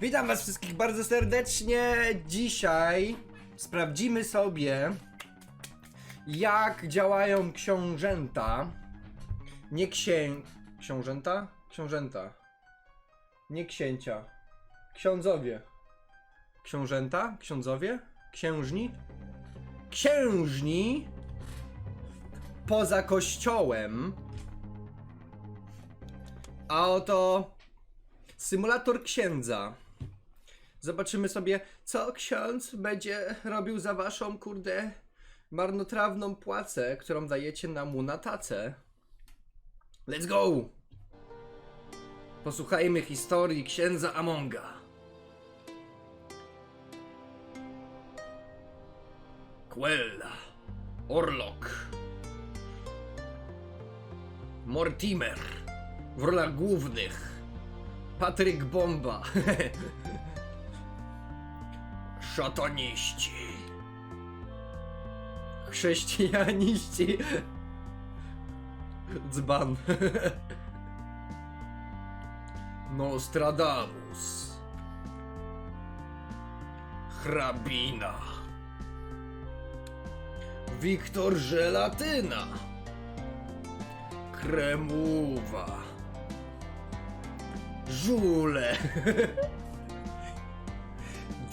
Witam was wszystkich bardzo serdecznie. Dzisiaj sprawdzimy sobie jak działają książęta. Nie księ... Książęta? Książęta. Nie księcia. Ksiądzowie. Książęta? Ksiądzowie? Księżni? Księżni poza kościołem. A oto symulator księdza. Zobaczymy sobie, co ksiądz będzie robił za waszą, kurde, marnotrawną płacę, którą dajecie nam mu na tacę. Let's go! Posłuchajmy historii księdza Amonga. Quella, Orlok, Mortimer w rolach głównych, Patryk Bomba, szataniści, chrześcijaniści, dzban, Nostradamus, hrabina. Wiktor Żelatyna. Kremuwa. Żule.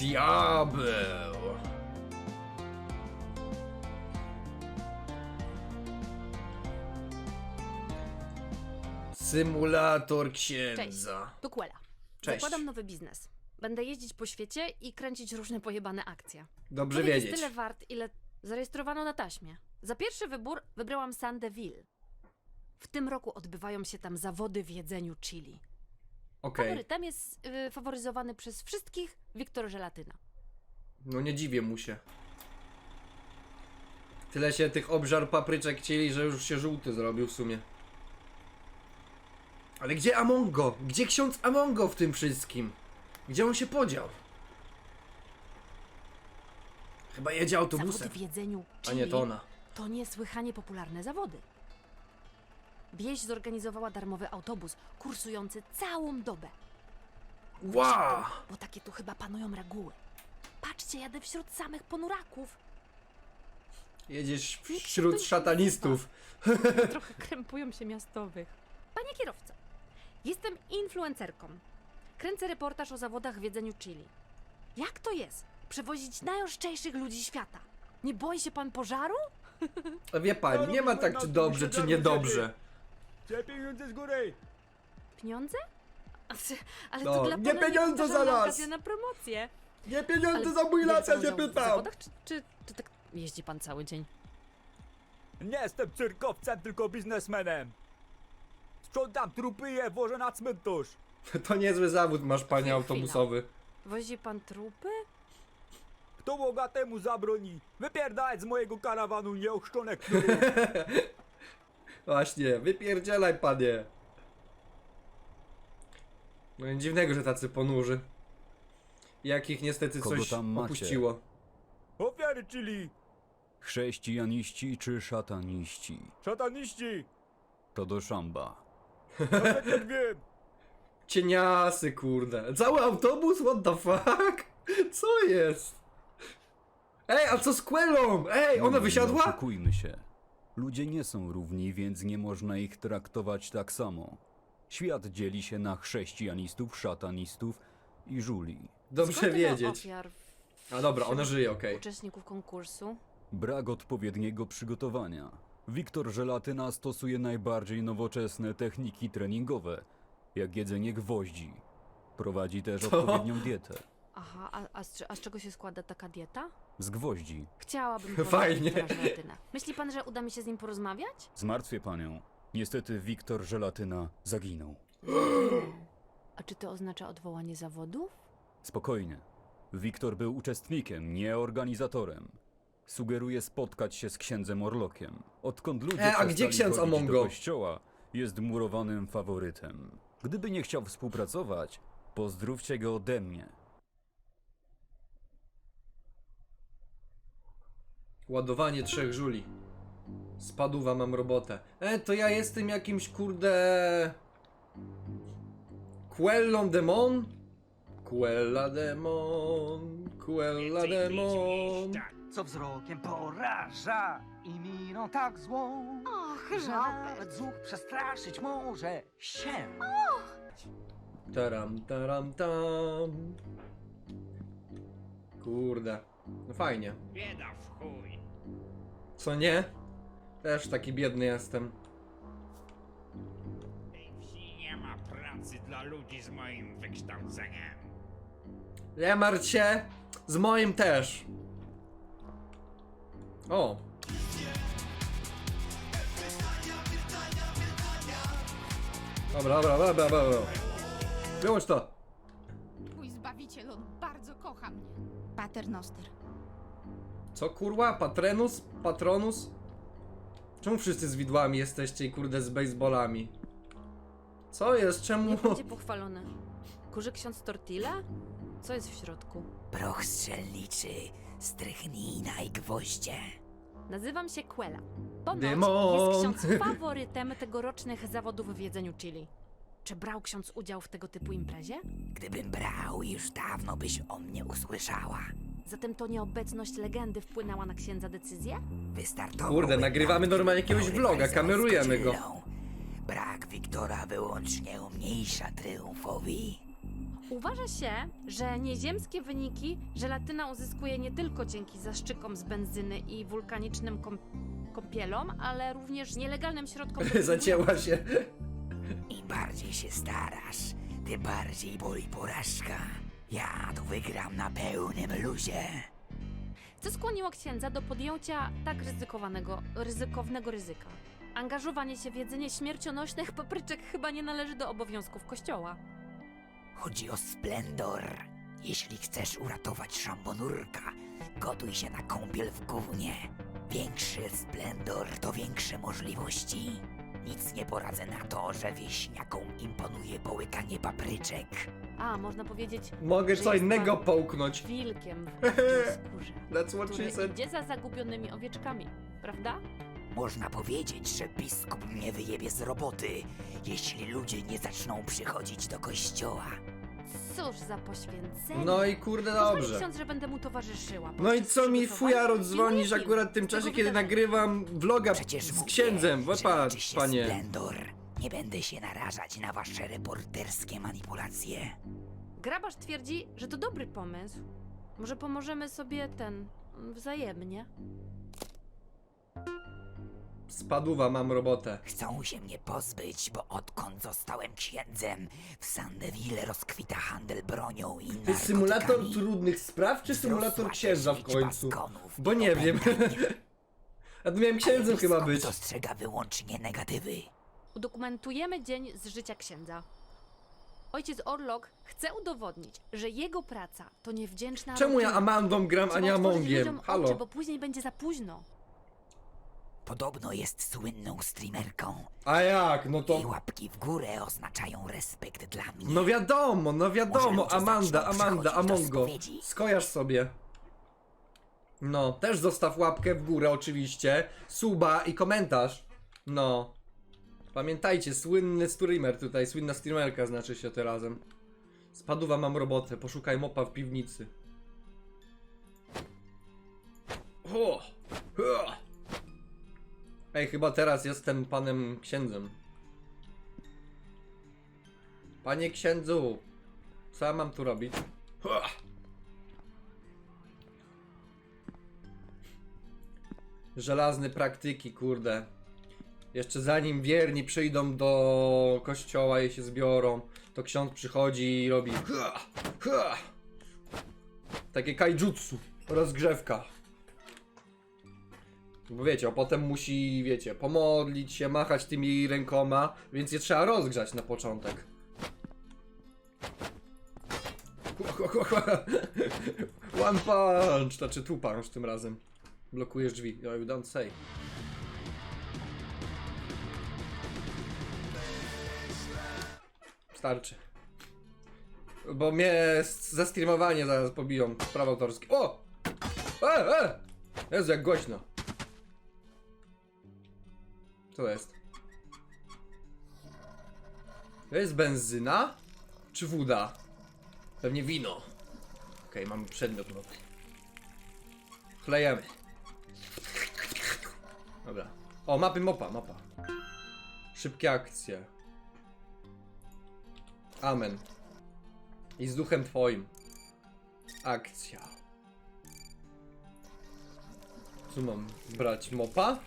Diabeł. Symulator księdza. Tu Kuela. Cześć. Zakładam nowy biznes. Będę jeździć po świecie i kręcić różne pojebane akcje. Dobrze Człowiek wiedzieć. jest tyle wart, ile zarejestrowano na taśmie. Za pierwszy wybór wybrałam Sandeville. W tym roku odbywają się tam zawody w jedzeniu chili. Okej. Faworytem jest y, faworyzowany przez wszystkich Wiktor Żelatyna. No nie dziwię mu się. Tyle się tych obżar papryczek chcieli, że już się żółty zrobił w sumie. Ale gdzie Amongo? Gdzie ksiądz Amongo w tym wszystkim? Gdzie on się podział? Chyba jedzie autobusem. Zawody w jedzeniu A chili nie, to ona. to niesłychanie popularne zawody. Wieś zorganizowała darmowy autobus kursujący całą dobę. Wow! Bo takie tu chyba panują reguły. Patrzcie, jadę wśród samych ponuraków. Jedziesz Nikt wśród tu nie szatanistów. Trochę krępują się miastowych. Panie kierowco, jestem influencerką. Kręcę reportaż o zawodach w jedzeniu chili. Jak to jest? Przewozić najoszczęśszych ludzi świata. Nie boi się pan pożaru? A wie pani, nie ma tak czy dobrze, czy niedobrze. Gdzie pieniądze z góry? Pieniądze? Ty- Ale No, to dla nie pana pieniądze za nas! okazja na promocję. Nie pieniądze Ale za mój las, ja się w pytam! zawodach, czy, czy, czy tak jeździ pan cały dzień? Nie jestem cyrkowcem, tylko biznesmenem. Sprzątam trupy i je włożę na cmentarz. To niezły zawód masz, panie Chwila. autobusowy. Wozi pan trupy? Kto bogatemu zabroni? Wypierdalać z mojego karawanu nieochrzczonek. Właśnie, wypierdzielaj panie. No nic dziwnego, że tacy ponurzy. Jakich niestety Kogo coś tam macie? opuściło. Ofiary czyli Chrześcijaniści czy szataniści? szataniści. To do szamba. Nawet jak wiem. Cieniasy, kurde. Cały autobus? What the fuck? Co jest? Ej, a co z Quelą? Ej, ona No, Nie wysiadła? oszukujmy się. Ludzie nie są równi, więc nie można ich traktować tak samo. Świat dzieli się na chrześcijanistów, szatanistów i żuli. Dobrze Skąd tyle wiedzieć. Ofiar A dobra, ona żyje, okej. uczestników konkursu? Brak odpowiedniego przygotowania. Wiktor Żelatyna stosuje najbardziej nowoczesne techniki treningowe, jak jedzenie gwoździ. Prowadzi też Co? odpowiednią dietę. Aha, a, a, z, a z czego się składa taka dieta? Z gwoździ. Chciałabym poznać Fajnie. Wiktora. Myśli pan, że uda mi się z nim porozmawiać? Zmartwię panią. Niestety Wiktor Żelatyna zaginął. A czy to oznacza odwołanie zawodów? Spokojnie. Wiktor był uczestnikiem, nie organizatorem. Sugeruje spotkać się z księdzem Orlokiem. Odkąd ludzie E, a gdzie ksiądz chodzić Amongo? do kościoła, jest murowanym faworytem. Gdyby nie chciał współpracować, pozdrówcie go ode mnie. Ładowanie trzech żuli. Spadówa mam robotę. E, to ja jestem jakimś kurde... Quellon Demon? Quella demon, quella demon. co wzrokiem poraża i miną tak złą, Och, nawet zuch przestraszyć może się. Taram, taram, tam. Kurde. No fajnie. Bieda w chuj. Co nie? Też taki biedny jestem. Tej wsi nie ma pracy dla ludzi z moim wykształceniem. Nie martw się. Z moim też. O. Dobra, dobra, dobra, dobra. dobra. Wyłącz to. Zbawiciel, on bardzo kocha mnie. Paternoster. Co kurwa? Patrenus? Patronus? Czemu wszyscy z widłami jesteście i kurde z baseballami? Co jest? Czemu? Niech będzie pochwalony. Kurzy ksiądz Tortilla? Co jest w środku? Proch strzelniczy, strychnina i gwoździe. Nazywam się Quella. Ponoć Demon. jest ksiądz faworytem tegorocznych zawodów w jedzeniu chili. Czy brał ksiądz udział w tego typu imprezie? Gdybym brał, już dawno byś o mnie usłyszała. Zatem to nieobecność legendy wpłynęła na księdza decyzję? Wystartował. Kurde, nagrywamy normalnie jakiegoś vloga, kamerujemy go. Brak Wiktora wyłącznie umniejsza triumfowi. Uważa się, że nieziemskie wyniki żelatyna uzyskuje nie tylko dzięki zaszczykom z benzyny i wulkanicznym kąp kąpielom, ale również nielegalnym środkom... Zacięła się. Im bardziej się starasz, tym bardziej boli porażka. Ja tu wygram na pełnym luzie. Co skłoniło księdza do podjęcia tak ryzykowanego, ryzykownego ryzyka? Angażowanie się w jedzenie śmiercionośnych papryczek chyba nie należy do obowiązków kościoła. Chodzi o splendor. Jeśli chcesz uratować szambonurka, gotuj się na kąpiel w gównie. Większy splendor to większe możliwości. Nic nie poradzę na to, że wieśniakom imponuje połykanie papryczek. A, można powiedzieć, Mogę co jest innego pan połknąć. wilkiem w owczej skórze, That's what she który said. idzie za zagubionymi owieczkami, prawda? Można powiedzieć, że biskup mnie wyjebie z roboty, jeśli ludzie nie zaczną przychodzić do kościoła. Cóż za poświęcenie. No i kurde Pozwoli dobrze. ksiądz, że będę mu towarzyszyła. No i podczas co mi przygotowania fujaro i dzwonisz moje akurat w tym tego czasie, kiedy wydarzenia. nagrywam vloga Przecież z mówię, księdzem? że liczy się panie. splendor. Nie będę się narażać na wasze reporterskie manipulacje. Grabarz twierdzi, że to dobry pomysł. Może pomożemy sobie ten wzajemnie. Spadła, mam robotę. Chcą się mnie pozbyć, bo odkąd zostałem księdzem, w Sandeville rozkwita handel bronią i To jest narkotykami. symulator trudnych spraw, czy symulator Wzrosła księża w też liczba końcu? zgonów Bo i nie wiem. opętań. A tu miałem księdzem chyba biskup być. dostrzega wyłącznie negatywy. Udokumentujemy dzień z życia księdza. Ojciec Orlok chce udowodnić, że jego praca to niewdzięczna Czemu ja. Amandą gram, a Trzeba nie otworzyć Amongiem? ludziom Oczy, Halo. bo później będzie za późno. Podobno jest słynną streamerką. A jak? No I to... łapki w górę oznaczają respekt dla mnie. No wiadomo, no wiadomo. Ludzie Amanda, zaczną Amanda, przychodzić do Amongo. spowiedzi. Skojarz sobie. No, też zostaw łapkę w górę oczywiście, suba i komentarz. No. Pamiętajcie, słynny streamer tutaj, słynna streamerka znaczy się tym razem. Spaduwa mam robotę, poszukaj mopa w piwnicy. O! Ua! Ej, chyba teraz jestem panem księdzem. Panie księdzu, co ja mam tu robić? Ua! Żelazne praktyki, kurde. Jeszcze zanim wierni przyjdą do kościoła i się zbiorą, to ksiądz przychodzi i robi hua, hua. takie kaijutsu, rozgrzewka. Bo wiecie, a potem musi, wiecie, pomodlić się, machać tymi rękoma, więc je trzeba rozgrzać na początek. One punch, znaczy two punch tym razem. Blokujesz drzwi. No, you don't say. Starczy. Bo mnie s- za streamowanie zaraz pobiją prawa autorskie. O! E, e! Jezu, jak głośno. To jest? To jest benzyna? Czy woda? Pewnie wino. Okej, mamy przedmiot nowy. Chlejemy. Dobra. O, mapy mopa, mapa. Szybkie akcje. Amen. I z duchem twoim. Akcja. Co mam brać? Mopa?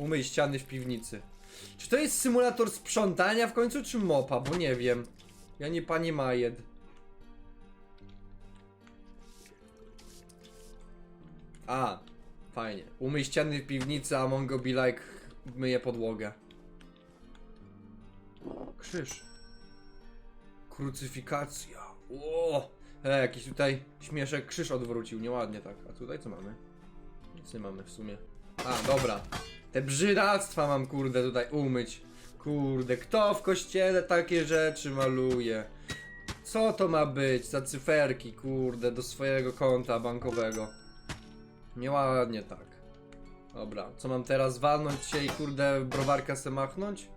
Umyj ściany w piwnicy. Czy to jest symulator sprzątania w końcu, czy mopa? Bo nie wiem. Ja nie panie Majed. A, fajnie. Umyj ściany w piwnicy, a Mongo be like myje podłogę. Krzyż. Krucyfikacja. Ło! E, jakiś tutaj śmieszek krzyż odwrócił, nieładnie tak. A tutaj co mamy? Nic nie mamy w sumie. A, dobra. Te brzydactwa mam kurde tutaj umyć. Kurde, kto w kościele takie rzeczy maluje? Co to ma być za cyferki, kurde, do swojego konta bankowego? Nieładnie tak. Dobra, co mam teraz? Walnąć się i kurde browarka se machnąć?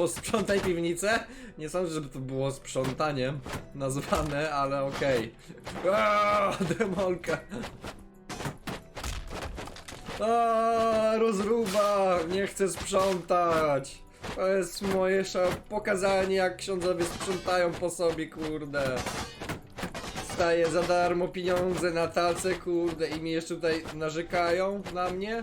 Posprzątaj piwnicę? Nie sądzę, żeby to było sprzątaniem nazwane, ale okej. Okay. Demolka. A, rozruba! Nie chcę sprzątać! To jest moje pokazanie, jak ksiądzowie sprzątają po sobie, kurde. Staję za darmo pieniądze na tacę, kurde, i mi jeszcze tutaj narzekają na mnie?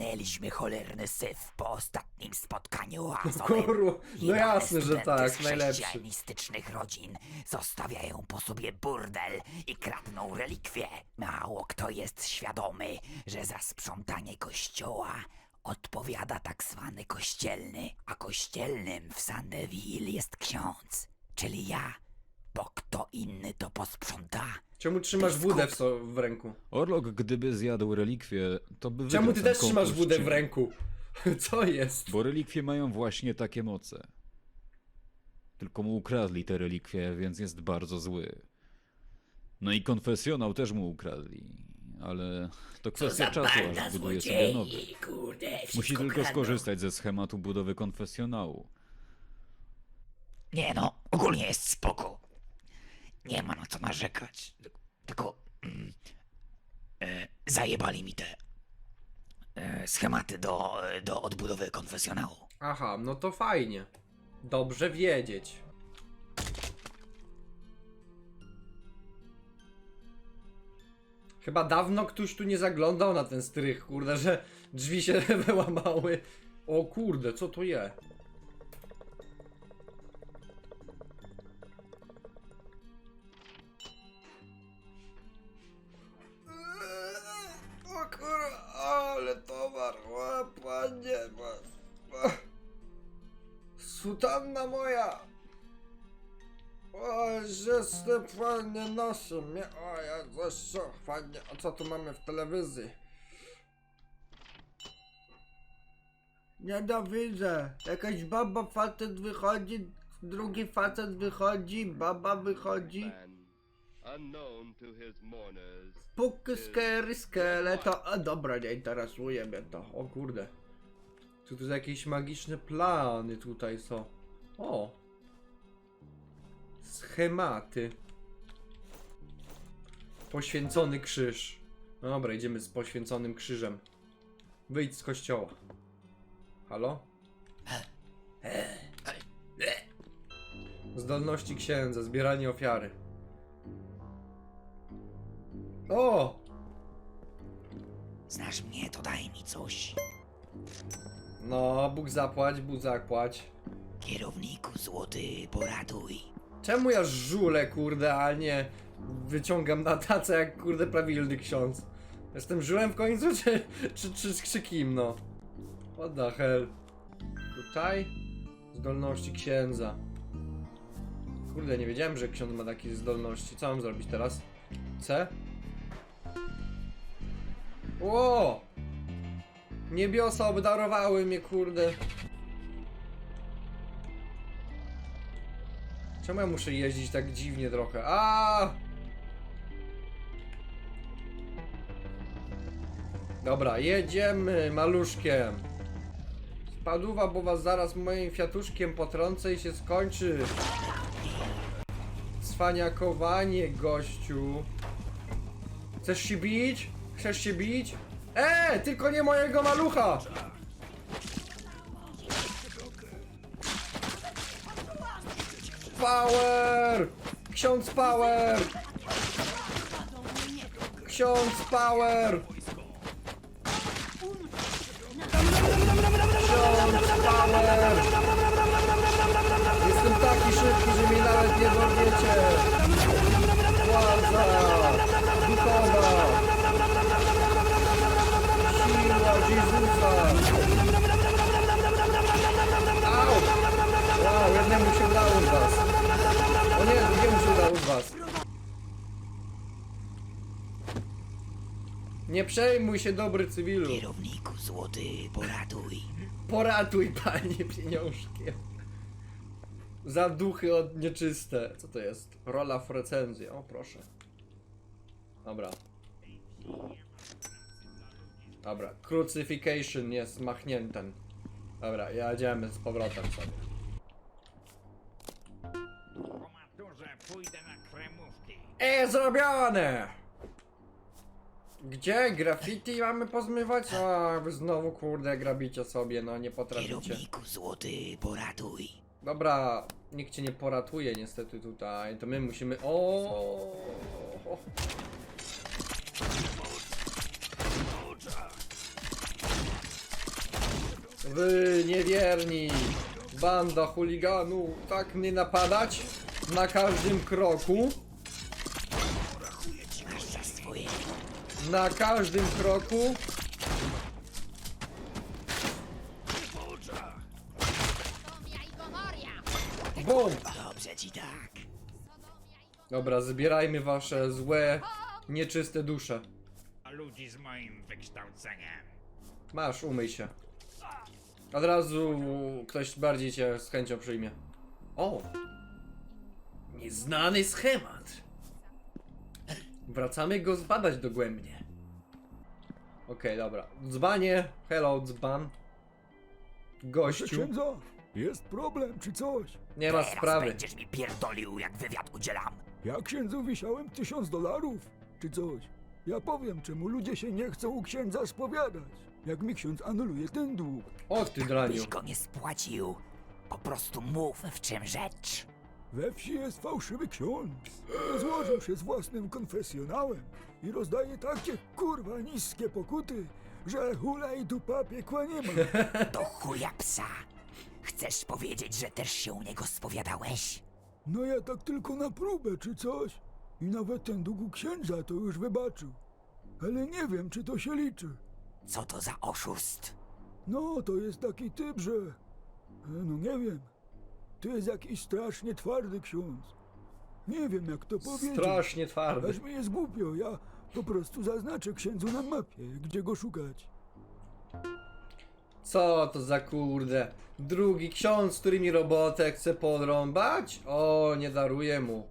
Ogarnęliśmy cholerny syf po ostatnim spotkaniu razowym. Kurwa, no Jebane jasne, że tak, najlepszy. chrześcijanistycznych rodzin zostawiają po sobie burdel i kradną relikwie. Mało kto jest świadomy, że za sprzątanie kościoła odpowiada tak zwany kościelny, a kościelnym w Sandeville jest ksiądz, czyli ja, bo kto inny to posprząta. Czemu trzymasz wódę w, so- w ręku? Orlok, gdyby zjadł relikwie, to by Czemu wygrał ty ten też trzymasz konkurs, wódę w czy- ręku? Co jest? Bo relikwie mają właśnie takie moce. Tylko mu ukradli te relikwie, więc jest bardzo zły. No i konfesjonał też mu ukradli, ale to kwestia czasu, aż buduje sobie nowy. kurde, Musi tylko skorzystać ze schematu budowy konfesjonału. Nie no, ogólnie jest spoko. Nie ma na co narzekać. Tylko mm, e, zajebali mi te e, schematy do, do odbudowy konfesjonału. Aha, no to fajnie. Dobrze wiedzieć. Chyba dawno ktoś tu nie zaglądał na ten strych, kurde, że drzwi się wyłamały. O kurde, co to je? O panie, ma- Sutanna moja! O, że Stefanie nosi mnie, o, ja zresztą fajnie, a co tu mamy w telewizji? Nienawidzę, jakaś baba facet wychodzi, drugi facet wychodzi, baba wychodzi. to Puk, skery, skeleto. A dobra, nie interesuje mnie to. O kurde. Czy tu jakieś magiczne plany tutaj są? O. Schematy. Poświęcony krzyż. Dobra, idziemy z poświęconym krzyżem. Wyjdź z kościoła. Halo? Zdolności księdza, zbieranie ofiary. O! Znasz mnie, to daj mi coś. No, Bóg zapłać, Bóg zapłać. Kierowniku złoty, poratuj. Czemu ja żulę, kurde, a nie wyciągam na tacę jak, kurde, prawilny ksiądz? Jestem żulem w końcu, czy, czy, czy, czy kim, no? What the hell? Tutaj? Zdolności księdza. Kurde, nie wiedziałem, że ksiądz ma takie zdolności. Co mam zrobić teraz? C? Ło! Niebiosa obdarowały mnie, kurde. Czemu ja muszę jeździć tak dziwnie trochę? A! Dobra, jedziemy maluszkiem. Spadła, bo was zaraz moim fiatuszkiem potrącę i się skończy. Cwaniakowanie, gościu. Chcesz się bić? Chcesz się bić? E, tylko nie mojego malucha! Power! Ksiądz Power! Ksiądz Power! Ksiądz Power! Jestem taki szybki, że mnie nawet nie dorwiecie! Władza! Duchowa! Wow, jednemu się udało z was! O nie, drugiemu się udało z was! Nie przejmuj się, dobry cywilu! Kierowniku złoty, poratuj. Poratuj, panie pieniążkiem. Za duchy od nieczyste. Co to jest? Rola w recenzji. O, proszę. Dobra. Dobra, crucifixion jest machniętem. Dobra, jedziemy z powrotem sobie. Po maturze pójdę na kremówki. E, zrobione! Gdzie? Graffiti mamy pozmywać? A, wy znowu kurde grabicie sobie, no nie potraficie. Kierowniku złoty, poratuj. Dobra, nikt cię nie poratuje niestety tutaj, to my musimy... O. Wy niewierni, banda chuliganów, tak mnie napadać na każdym kroku, na każdym kroku. Bum! Dobrze ci tak. Dobra, zbierajmy wasze złe, nieczyste dusze. Dla ludzi z moim wykształceniem. Masz, umyj się. Od razu ktoś bardziej cię z chęcią przyjmie. O! Nieznany schemat. Wracamy go zbadać dogłębnie. Okej, dobra. Dzbanie. Hello, dzban. Gościu. Księdza, jest problem czy coś? Nie ma Teraz sprawy. będziesz mi pierdolił, jak wywiad udzielam. Ja księdzu wisiałem tysiąc dolarów czy coś. Ja powiem, czemu ludzie się nie chcą u księdza spowiadać. Jak mi ksiądz anuluje ten dług. O ty draniu. Byś go nie spłacił. Po prostu mów, w czym rzecz. We wsi jest fałszywy ksiądz. Złożył się z własnym konfesjonałem i rozdaje takie kurwa niskie pokuty, że hula i dupa piekła nie ma. Do chuja psa. Chcesz powiedzieć, że też się u niego spowiadałeś? No ja tak tylko na próbę czy coś. I nawet ten dług u księdza to już wybaczył. Ale nie wiem, czy to się liczy. Co to za oszust? No, to jest taki typ, że... e, No nie wiem. To jest jakiś strasznie twardy ksiądz. Nie wiem, jak to powiedzieć. Strasznie twardy. Aż mi jest głupio, ja po prostu zaznaczę księdzu na mapie, gdzie go szukać. Co to za kurde? Drugi ksiądz, który mi robotę chce podrąbać? O, nie daruję mu.